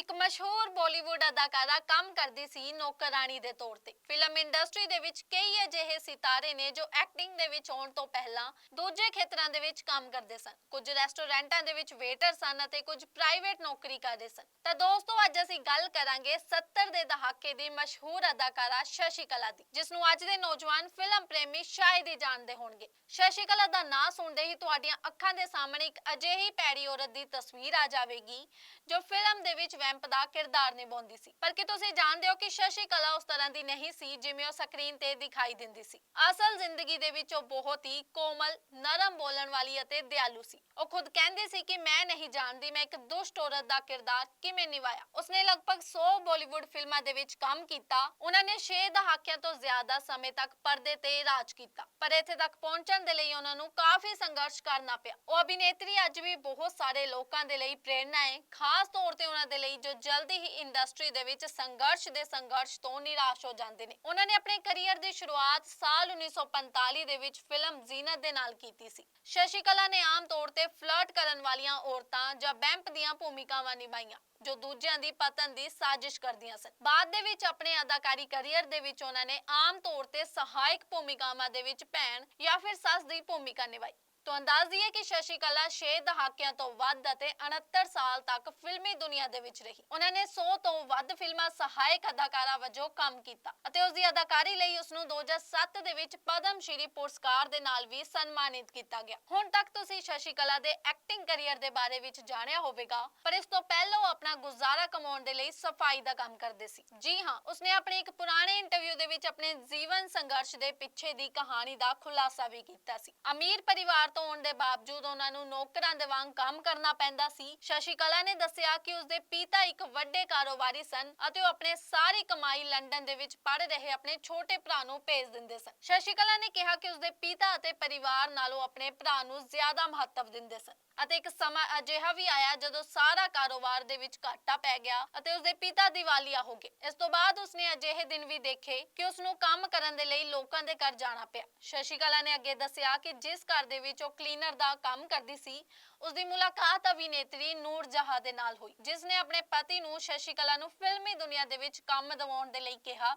ਇੱਕ ਮਸ਼ਹੂਰ ਬਾਲੀਵੁੱਡ ਅਦਾਕਾਰਾ ਕੰਮ ਕਰਦੀ ਸੀ ਨੌਕਰਾਨੀ ਦੇ ਤੌਰ ਤੇ। ਫਿਲਮ ਇੰਡਸਟਰੀ ਦੇ ਵਿੱਚ ਕਈ ਅਜਿਹੇ ਸਿਤਾਰੇ ਨੇ ਜੋ ਐਕਟਿੰਗ ਦੇ ਵਿੱਚ ਆਉਣ ਤੋਂ ਪਹਿਲਾਂ ਦੂਜੇ ਖੇਤਰਾਂ ਦੇ ਵਿੱਚ ਕੰਮ ਕਰਦੇ ਸਨ। ਕੁਝ ਰੈਸਟੋਰੈਂਟਾਂ ਦੇ ਵਿੱਚ ਵੇਟਰ ਸਨ ਅਤੇ ਕੁਝ ਪ੍ਰਾਈਵੇਟ ਨੌਕਰੀ ਕਰਦੇ ਸਨ। ਤਾਂ ਦੋਸਤੋ, ਅੱਜ ਅਸੀਂ ਗੱਲ ਕਰਾਂਗੇ 70 ਦੇ ਦਹਾਕੇ ਦੀ ਮਸ਼ਹੂਰ ਅਦਾਕਾਰਾ ਸ਼ਸ਼ੀ ਕਲਾ ਦੀ, ਜਿਸ ਨੂੰ ਅੱਜ ਦੇ ਨੌਜਵਾਨ ਫਿਲਮ ਪ੍ਰੇਮੀ ਸ਼ਾਇਦ ਹੀ ਜਾਣਦੇ ਹੋਣਗੇ। ਸ਼ਸ਼ੀ ਕਲਾ ਦਾ ਨਾਂ ਸੁਣਦੇ ਹੀ ਤੁਹਾਡੀਆਂ ਅੱਖਾਂ ਦੇ ਸਾਹਮਣੇ ਇੱਕ ਅਜਿਹੀ ਪੈੜੀ ਔਰਤ ਦੀ ਤਸਵੀਰ ਆ ਜਾਵੇਗੀ, ਜੋ ਫਿਲਮ ਦੇ ਵਿੱਚ ਵੈਂਪ ਦਾ ਕਿਰਦਾਰ ਨਿਭਾਉਂਦੀ ਸੀ। ਪਰ ਕੀ ਤੁਸੀਂ ਜਾਣਦੇ ਹੋ ਕਿ ਸ਼ਸ਼ੀ ਕਲਾ ਉਸ ਤਰ੍ਹਾਂ ਦੀ ਨਹੀਂ ਸੀ ਜਿਵੇਂ ਉਹ ਸਕਰੀਨ ਤੇ ਦਿਖਾਈ ਦਿੰਦੀ ਸੀ। ਅਸਲ ਜ਼ਿੰਦਗੀ ਦੇ ਵਿੱਚ ਉਹ ਬਹੁਤ ਹੀ ਕੋਮਲ, ਨਰਮ ਬੋਲਣ ਵਾਲੀ ਅਤੇ ਦਿਆਲੂ ਸੀ। ਉਹ ਖੁਦ ਕਹਿੰਦੀ ਸੀ ਕਿ ਮੈਂ ਨਹੀਂ ਜਾਣਦੀ, ਮੈਂ ਇੱਕ ਦੁਸ਼ਟ ਔਰਤ ਦਾ ਕਿਰਦਾਰ ਕਿਵੇਂ ਨਿਭਾਇਆ। ਉਸਨੇ ਲਗਭਗ 100 ਬਾਲੀਵੁੱਡ ਫਿਲਮਾਂ ਦੇ ਵਿੱਚ ਕੰਮ ਕੀਤਾ। ਉਹਨਾਂ ਨੇ 6 ਦਹਾਕਿਆਂ ਤੋਂ ਜ਼ਿਆਦਾ ਸਮੇਂ ਤੱਕ ਪਰਦੇ ਤੇ ਰਾਜ ਕੀਤਾ। ਪਰ ਇੱਥੇ ਤੱਕ ਪਹੁੰਚਣ ਦੇ ਲਈ ਉਹਨਾਂ ਨੂੰ ਕਾਫੀ ਸੰਘਰਸ਼ ਕਰਨਾ ਪਿਆ। ਉਹ ਅਭਿਨੇਤਰੀ ਅੱਜ ਵੀ ਬਹੁਤ ਸਾਰੇ ਲੋਕਾਂ ਦੇ ਲਈ ਪ੍ਰੇਰਨਾ ਹੈ। ਖਾਸ ਤੌਰ ਤੇ ਉਹਨਾਂ ਦੇ ਲਈ ਜੋ ਜਲਦੀ ਹੀ ਇੰਡਸਟਰੀ ਦੇ ਵਿੱਚ ਸੰਘਰਸ਼ ਦੇ ਸੰਘਰਸ਼ ਤੋਂ ਨਿਰਾਸ਼ ਹੋ ਜਾਂਦੇ ਨੇ। ਉਹਨਾਂ ਨੇ ਆਪਣੇ ਕੈਰੀਅਰ ਦੀ ਸ਼ੁਰੂਆਤ ਸਾਲ 1945 ਦੇ ਵਿੱਚ ਫਿਲਮ ਜ਼ੀਨਤ ਦੇ ਨਾਲ ਕੀਤੀ ਸੀ। ਸ਼ਸ਼ੀ ਨੇ ਆਮ ਤੌਰ ਤੇ ਫਲਰਟ ਕਰਨ ਵਾਲੀਆਂ ਔਰਤਾਂ ਜਾਂ ਬੈਂਪ ਦੀਆਂ ਭੂਮਿਕਾਵਾਂ ਨਿਭਾਈਆਂ, ਜੋ ਦੂਜਿਆਂ ਦੀ ਪਤਨ ਦੀ ਸਾਜ਼ਿਸ਼ ਕਰਦੀਆਂ ਸਨ। ਬਾਅਦ ਦੇ ਵਿੱਚ ਆਪਣੇ ਅਦਾਕਾਰੀ ਕੈਰੀਅਰ ਦੇ ਵਿੱਚ ਉਹਨਾਂ ਨੇ ਆਮ ਤੌਰ ਤੇ ਸਹਾਇਕ ਭੂਮਿਕਾਵਾਂ ਦੇ ਵਿੱਚ ਭੈਣ ਜਾਂ ਫਿਰ ਸੱਸ ਦੀ ਭੂਮਿਕਾ ਨਿਭਾਈ। ਤੋਂ ਅੰਦਾਜ਼ ਦਈਏ ਕਿ ਸ਼ਸ਼ੀ ਕਲਾ 6 ਦਹਾਕਿਆਂ ਤੋਂ ਵੱਧ ਅਤੇ 69 ਸਾਲ ਤੱਕ ਫਿਲਮੀ ਦੁਨੀਆ ਦੇ ਵਿੱਚ ਰਹੀ। ਉਹਨਾਂ ਨੇ 100 ਤੋਂ ਵੱਧ ਫਿਲਮਾਂ ਸਹਾਇਕ ਅਦਾਕਾਰਾ ਵਜੋਂ ਕੰਮ ਕੀਤਾ ਅਤੇ ਉਸ ਦੀ ਅਦਾਕਾਰੀ ਲਈ ਉਸ ਨੂੰ 2007 ਦੇ ਵਿੱਚ ਪਦਮ ਸ਼੍ਰੀ ਪੁਰਸਕਾਰ ਦੇ ਨਾਲ ਵੀ ਸਨਮਾਨਿਤ ਕੀਤਾ ਗਿਆ। ਹੁਣ ਤੱਕ ਤੁਸੀਂ ਸ਼ਸ਼ੀ ਕਲਾ ਦੇ ਐਕਟਿੰਗ ਕੈਰੀਅਰ ਦੇ ਬਾਰੇ ਵਿੱਚ ਜਾਣਿਆ ਹੋਵੇਗਾ, ਪਰ ਇਸ ਤੋਂ ਪਹਿਲਾਂ ਉਹ ਆਪਣਾ ਗੁਜ਼ਾਰਾ ਕਮਾਉਣ ਦੇ ਲਈ ਸਫ਼ਾਈ ਦਾ ਕੰਮ ਕਰਦੇ ਸੀ। ਜੀ ਹਾਂ, ਉਸਨੇ ਆਪਣੇ ਇੱਕ ਪੁਰਾਣੇ ਇੰਟਰਵਿਊ ਦੇ ਵਿੱਚ ਆਪਣੇ ਜੀਵਨ ਸੰਘਰਸ਼ ਦੇ ਪਿੱਛੇ ਦੀ ਕਹਾਣੀ ਦਾ ਖੁਲਾਸਾ ਵੀ ਕੀਤਾ ਸੀ। ਅਮੀਰ ਪਰਿਵਾਰ ਤੋਂ ਹੋਣ ਦੇ ਬਾਵਜੂਦ ਉਹਨਾਂ ਨੂੰ ਨੌਕਰਾਂ ਦੇ ਵਾਂਗ ਕੰਮ ਕਰਨਾ ਪੈਂਦਾ ਸੀ। ਸ਼ਸ਼ੀ ਕਲਾ ਨੇ ਦੱਸਿਆ ਕਿ ਉਸਦੇ ਪਿਤਾ ਇੱਕ ਵੱਡੇ ਕਾਰੋਬਾਰੀ ਸਨ ਅਤੇ ਉਹ ਆਪਣੇ ਸਾਰੀ ਕਮਾਈ ਲੰਡਨ ਦੇ ਵਿੱਚ ਪੜ ਰਹੇ ਆਪਣੇ ਛੋਟੇ ਭਰਾ ਨੂੰ ਭੇਜ ਦਿੰਦੇ ਸਨ। ਸ਼ਸ਼ੀ ਕਲਾ ਨੇ ਕਿਹਾ ਕਿ ਉਸਦੇ ਪਿਤਾ ਅਤੇ ਪਰਿਵਾਰ ਨਾਲੋਂ ਆਪਣੇ ਭਰਾ ਨੂੰ ਜ਼ਿਆਦਾ ਮਹੱਤਵ ਦਿੰਦੇ ਸਨ। ਅਤੇ ਇੱਕ ਸਮਾਂ ਅਜਿਹਾ ਵੀ ਆਇਆ ਜਦੋਂ ਸਾਰਾ ਕਾਰੋਬਾਰ ਦੇ ਵਿੱਚ ਘਾਟਾ ਪੈ ਗਿਆ ਅਤੇ ਉਸਦੇ ਪਿਤਾ ਦੀਵਾਲੀਆ ਹੋ ਗਏ। ਇਸ ਤੋਂ ਬਾਅਦ ਉਸਨੇ ਅਜਿਹੇ ਦਿਨ ਵੀ ਦੇਖੇ ਕਿ ਉਸ ਨੂੰ ਕੰਮ ਕਰਨ ਦੇ ਲਈ ਲੋਕਾਂ ਦੇ ਘਰ ਜਾਣਾ ਪਿਆ। ਸ਼ਸ਼ੀ ਨੇ ਅੱਗੇ ਦੱਸਿਆ ਕਿ ਜਿਸ ਘਰ ਦੇ ਵਿੱਚ ਉਹ ਕਲੀਨਰ ਦਾ ਕੰਮ ਕਰਦੀ ਸੀ ਉਸ ਦੀ ਮੁਲਾਕਾਤ ਅਭਿਨੇਤਰੀ ਨੂਰ ਜਹਾਂ ਦੇ ਨਾਲ ਹੋਈ, ਜਿਸ ਨੇ ਆਪਣੇ ਪਤੀ ਨੂੰ ਸ਼ਸ਼ੀ ਕਲਾ ਨੂੰ ਫਿਲਮੀ ਦੁਨੀਆ ਦੇ ਵਿੱਚ ਕੰਮ ਦਿਵਾਉਣ ਦੇ ਲਈ ਕਿਹਾ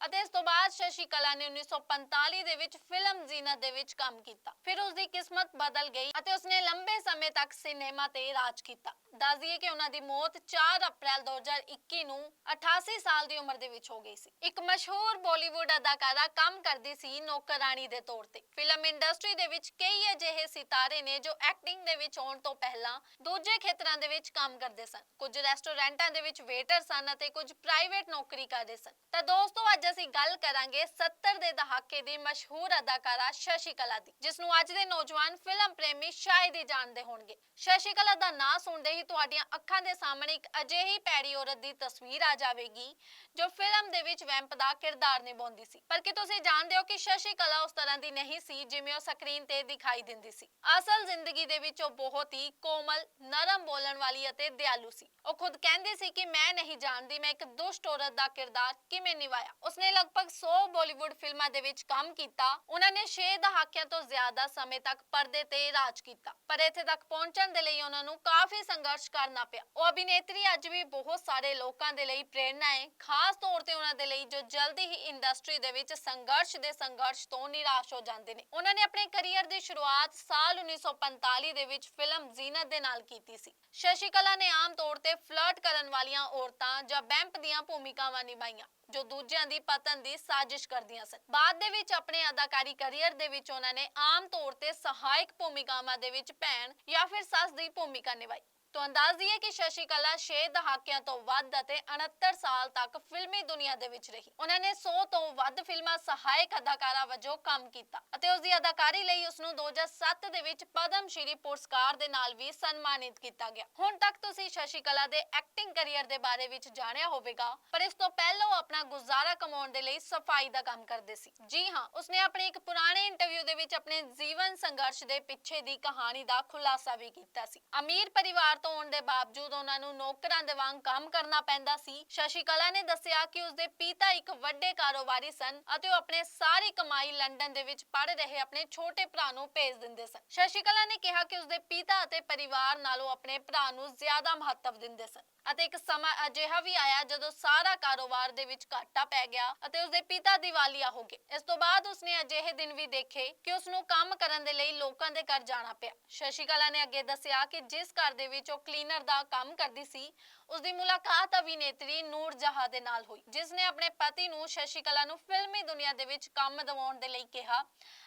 ਅਤੇ ਇਸ ਤੋਂ ਬਾਅਦ ਸ਼ਸ਼ੀ ਕਲਾ ਨੇ 1945 ਦੇ ਵਿੱਚ ਫਿਲਮ ਜੀਨਾ ਦੇ ਵਿੱਚ ਕੰਮ ਕੀਤਾ। ਫਿਰ ਉਸ ਦੀ ਕਿਸਮਤ ਬਦਲ ਗਈ ਅਤੇ ਉਸਨੇ ਲੰਬੇ ਸਮੇਂ ਤੱਕ ਸਿਨੇਮਾ ਤੇ ਰਾਜ ਕੀਤਾ। ਦੱਸ ਦਈਏ ਕਿ ਉਹਨਾਂ ਦੀ ਮੌਤ 4 ਅਪ੍ਰੈਲ 2021 ਨੂੰ 88 ਸਾਲ ਦੀ ਉਮਰ ਦੇ ਵਿੱਚ ਹੋ ਗਈ ਸੀ। ਇੱਕ ਮਸ਼ਹੂਰ ਬਾਲੀਵੁੱਡ ਅਦਾਕਾਰਾ ਕੰਮ ਕਰਦੀ ਸੀ ਨੌਕਰਾਨੀ ਦੇ ਤੌਰ ਤੇ। ਫਿਲਮ ਇੰਡਸਟਰੀ ਦੇ ਵਿੱਚ ਕਈ ਅਜਿਹੇ ਸਿਤਾਰੇ ਨੇ ਜੋ ਐਕਟਿੰਗ ਦੇ ਵਿੱਚ ਆਉਣ ਤੋਂ ਪਹਿਲਾਂ ਦੂਜੇ ਖੇਤਰਾਂ ਦੇ ਵਿੱਚ ਕੰਮ ਕਰਦੇ ਸਨ। ਕੁਝ ਰੈਸਟੋਰੈਂਟਾਂ ਦੇ ਵਿੱਚ ਵੇਟਰ ਸਨ ਅਤੇ ਕੁਝ ਪ੍ਰਾਈਵੇਟ ਨੌਕਰੀ ਕਰਦੇ ਸਨ। ਤਾਂ ਦੋਸਤੋ, ਅੱਜ ਅਸੀਂ ਗੱਲ ਕਰਾਂਗੇ 70 ਦੇ ਦਹਾਕੇ ਦੀ ਮਸ਼ਹੂਰ ਅਦਾਕਾਰਾ ਸ਼ਸ਼ੀ ਕਲਾ ਦੀ ਜਿਸ ਨੂੰ ਅੱਜ ਦੇ ਨੌਜਵਾਨ ਫਿਲਮ ਪ੍ਰੇਮੀ ਸ਼ਾਇਦ ਹੀ ਜਾਣਦੇ ਹੋਣਗੇ। ਸ਼ਸ਼ੀ ਦਾ ਨਾਂ ਸੁਣਦੇ ਹੀ ਤੁਹਾਡੀਆਂ ਅੱਖਾਂ ਦੇ ਸਾਹਮਣੇ ਇੱਕ ਅਜਿਹੀ ਪੈੜੀ ਔਰਤ ਦੀ ਤਸਵੀਰ ਆ ਜਾਵੇਗੀ, ਜੋ ਫਿਲਮ ਦੇ ਵਿੱਚ ਵੈਂਪ ਦਾ ਕਿਰਦਾਰ ਨਿਭਾਉਂਦੀ ਸੀ। ਪਰ ਕੀ ਤੁਸੀਂ ਜਾਣਦੇ ਹੋ ਕਿ ਸ਼ਸ਼ੀ ਉਸ ਤਰ੍ਹਾਂ ਦੀ ਨਹੀਂ ਸੀ ਜਿਵੇਂ ਉਹ ਸਕਰੀਨ ਤੇ ਦਿਖਾਈ ਦਿੰਦੀ ਸੀ? ਅਸਲ ਜ਼ਿੰਦਗੀ ਦੇ ਵਿੱਚ ਉਹ ਬਹੁਤ ਹੀ ਕੋਮਲ, ਨਰਮ ਬੋਲਣ ਵਾਲੀ ਅਤੇ ਦਿਆਲੂ ਸੀ। ਉਹ ਖੁਦ ਕਹਿੰਦੀ ਸੀ ਕਿ ਮੈਂ ਨਹੀਂ ਜਾਣਦੀ, ਮੈਂ ਇੱਕ ਦੁਸ਼ਟ ਔਰਤ ਦਾ ਕਿਰਦਾਰ ਕਿਵੇਂ ਨਿਭਾਇਆ? ਉਸਨੇ ਲਗਭਗ 100 ਬਾਲੀਵੁੱਡ ਫਿਲਮਾਂ ਦੇ ਵਿੱਚ ਕੰਮ ਕੀਤਾ। ਉਹਨਾਂ ਨੇ 6 ਦਹਾਕਿਆਂ ਤੋਂ ਜ਼ਿਆਦਾ ਸਮੇਂ ਤੱਕ ਪਰਦੇ ਤੇ ਰਾਜ ਕੀਤਾ। ਪਰ ਇੱਥੇ ਤੱਕ ਪਹੁੰਚਣ ਦੇ ਲਈ ਉਹਨਾਂ ਨੂੰ ਕਾਫੀ ਸੰਘਰਸ਼ ਕਰਨਾ ਪਿਆ। ਉਹ ਅਭਿਨੇਤਰੀ ਅੱਜ ਵੀ ਬਹੁਤ ਸਾਰੇ ਲੋਕਾਂ ਦੇ ਲਈ ਪ੍ਰੇਰਨਾ ਹੈ। ਖਾਸ ਤੌਰ ਤੇ ਉਹਨਾਂ ਦੇ ਲਈ ਜੋ ਜਲਦੀ ਹੀ ਇੰਡਸਟਰੀ ਦੇ ਵਿੱਚ ਸੰਘਰਸ਼ ਦੇ ਸੰਘਰਸ਼ ਤੋਂ ਨਿਰਾਸ਼ ਹੋ ਜਾਂਦੇ ਨੇ। ਉਹਨਾਂ ਨੇ ਆਪਣੇ ਕੈਰੀਅਰ ਦੀ ਸ਼ੁਰੂਆਤ ਸਾਲ 1945 ਦੇ ਵਿੱਚ ਫਿਲਮ ਜ਼ੀਨਤ ਦੇ ਨਾਲ ਕੀਤੀ ਸੀ। ਸ਼ਸ਼ੀ ਨੇ ਆਮ ਤੌਰ ਤੇ ਫਲਰਟ ਕਰਨ ਵਾਲੀਆਂ ਔਰਤਾਂ ਜਾਂ ਬੈਂਪ ਦੀਆਂ ਭੂਮਿਕਾਵਾਂ ਨਿਭਾਈਆਂ, ਜੋ ਦੂਜਿਆਂ ਦੀ ਪਤਨ ਦੀ ਸਾਜ਼ਿਸ਼ ਕਰਦੀਆਂ ਸਨ। ਬਾਅਦ ਦੇ ਵਿੱਚ ਆਪਣੇ ਅਦਾਕਾਰੀ ਕੈਰੀਅਰ ਦੇ ਵਿੱਚ ਉਹਨਾਂ ਨੇ ਆਮ ਤੌਰ ਤੇ ਸਹਾਇਕ ਭੂਮਿਕਾ ਭੂਮਿਕਾਵਾਂ ਦੇ ਵਿੱਚ ਭੈਣ ਜਾਂ ਫਿਰ ਸੱਸ ਦੀ ਭੂਮਿਕਾ ਨਿਭਾਈ। ਤੋਂ ਅੰਦਾਜ਼ ਹੈ ਕਿ ਸ਼ਸ਼ੀ ਕਲਾ 6 ਦਹਾਕਿਆਂ ਤੋਂ ਵੱਧ ਅਤੇ 69 ਸਾਲ ਤੱਕ ਫਿਲਮੀ ਦੁਨੀਆ ਦੇ ਵਿੱਚ ਰਹੀ। ਉਹਨਾਂ ਨੇ 100 ਤੋਂ ਵੱਧ ਫਿਲਮਾਂ ਸਹਾਇਕ ਅਦਾਕਾਰਾ ਵਜੋਂ ਕੰਮ ਕੀਤਾ ਅਤੇ ਉਸ ਦੀ ਅਦਾਕਾਰੀ ਲਈ ਉਸ ਨੂੰ 2007 ਦੇ ਵਿੱਚ ਪਦਮ ਸ਼੍ਰੀ ਪੁਰਸਕਾਰ ਦੇ ਨਾਲ ਵੀ ਸਨਮਾਨਿਤ ਕੀਤਾ ਗਿਆ। ਹੁਣ ਤੱਕ ਤੁਸੀਂ ਸ਼ਸ਼ੀ ਕਲਾ ਦੇ ਐਕਟਿੰਗ ਕੈਰੀਅਰ ਦੇ ਬਾਰੇ ਵਿੱਚ ਜਾਣਿਆ ਹੋਵੇਗਾ, ਪਰ ਇਸ ਤੋਂ ਪਹਿਲਾਂ ਉਹ ਆਪਣਾ ਗੁਜ਼ਾਰਾ ਕਮਾਉਣ ਦੇ ਲਈ ਸਫ਼ਾਈ ਦਾ ਕੰਮ ਕਰਦੇ ਸੀ। ਜੀ ਹਾਂ, ਉਸਨੇ ਆਪਣੇ ਇੱਕ ਪੁਰਾਣੇ ਇੰਟਰਵਿਊ ਦੇ ਵਿੱਚ ਆਪਣੇ ਜੀਵਨ ਸੰਘਰਸ਼ ਦੇ ਪਿੱਛੇ ਦੀ ਕਹਾਣੀ ਦਾ ਖੁਲਾਸਾ ਵੀ ਕੀਤਾ ਸੀ। ਅਮੀਰ ਪਰਿਵਾਰ ਹੋਣ ਦੇ ਬਾਵਜੂਦ ਉਹਨਾਂ ਨੂੰ ਨੌਕਰਾਂ ਦੇ ਵਾਂਗ ਕੰਮ ਕਰਨਾ ਪੈਂਦਾ ਸੀ। ਸ਼ਸ਼ੀ ਨੇ ਦੱਸਿਆ ਕਿ ਉਸਦੇ ਪਿਤਾ ਇੱਕ ਵੱਡੇ ਕਾਰੋਬਾਰੀ ਸਨ ਅਤੇ ਉਹ ਆਪਣੇ ਸਾਰੀ ਕਮਾਈ ਲੰਡਨ ਦੇ ਵਿੱਚ ਪੜ ਰਹੇ ਆਪਣੇ ਛੋਟੇ ਭਰਾ ਨੂੰ ਭੇਜ ਦਿੰਦੇ ਸਨ। ਸ਼ਸ਼ੀ ਕਲਾ ਨੇ ਕਿਹਾ ਕਿ ਉਸਦੇ ਪਿਤਾ ਅਤੇ ਪਰਿਵਾਰ ਨਾਲੋਂ ਆਪਣੇ ਭਰਾ ਨੂੰ ਜ਼ਿਆਦਾ ਮਹੱਤਵ ਦਿੰਦੇ ਸਨ। ਅਤੇ ਇੱਕ ਸਮਾਂ ਅਜਿਹਾ ਵੀ ਆਇਆ ਜਦੋਂ ਸਾਰਾ ਕਾਰੋਬਾਰ ਦੇ ਵਿੱਚ ਘਾਟਾ ਪੈ ਗਿਆ ਅਤੇ ਉਸਦੇ ਪਿਤਾ ਦੀਵਾਲੀਆ ਹੋ ਗਏ। ਇਸ ਤੋਂ ਬਾਅਦ ਉਸਨੇ ਅਜਿਹੇ ਦਿਨ ਵੀ ਦੇਖੇ ਕਿ ਉਸ ਨੂੰ ਕੰਮ ਕਰਨ ਦੇ ਲਈ ਲੋਕਾਂ ਦੇ ਘਰ ਜਾਣਾ ਪਿਆ। ਸ਼ਸ਼ੀ ਕਲਾ ਨੇ ਅੱਗੇ ਦੱਸਿਆ ਕਿ ਜਿਸ ਘਰ ਦੇ ਵਿੱਚ ਉਹ ਕਲੀਨਰ ਦਾ ਕੰਮ ਕਰਦੀ ਸੀ ਉਸ ਦੀ ਮੁਲਾਕਾਤ ਅਭਿਨੇਤਰੀ ਨੂਰ ਜਹਾਂ ਦੇ ਨਾਲ ਹੋਈ ਜਿਸ ਨੇ ਆਪਣੇ ਪਤੀ ਨੂੰ ਸ਼ਸ਼ੀ ਕਲਾ ਨੂੰ ਫਿਲਮੀ ਦੁਨੀਆ ਦੇ ਵਿੱਚ ਕੰਮ ਦਿਵਾਉਣ ਦੇ ਲਈ ਕਿਹਾ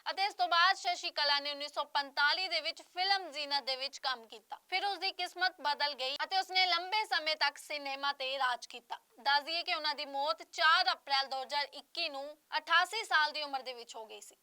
ਅਤੇ ਇਸ ਤੋਂ ਬਾਅਦ ਸ਼ਸ਼ੀ ਕਲਾ ਨੇ 1945 ਦੇ ਵਿੱਚ ਫਿਲਮ ਜ਼ੀਨਤ ਦੇ ਵਿੱਚ ਕੰਮ ਕੀਤਾ। ਫਿਰ ਉਸ ਦੀ ਕਿਸਮਤ ਬਦਲ ਗਈ ਅਤੇ ਉਸਨੇ ਲੰਬੇ ਸਮੇਂ ਤੱਕ ਸਿਨੇਮਾ ਤੇ ਰਾਜ ਕੀਤਾ। ਦੱਸ ਦਈਏ ਕਿ ਉਹਨਾਂ ਦੀ ਮੌਤ 4 ਅਪ੍ਰੈਲ 2021 ਨੂੰ 88 ਸਾਲ ਦੀ ਉਮਰ ਦੇ ਵਿੱਚ ਹੋ ਗਈ ਸੀ।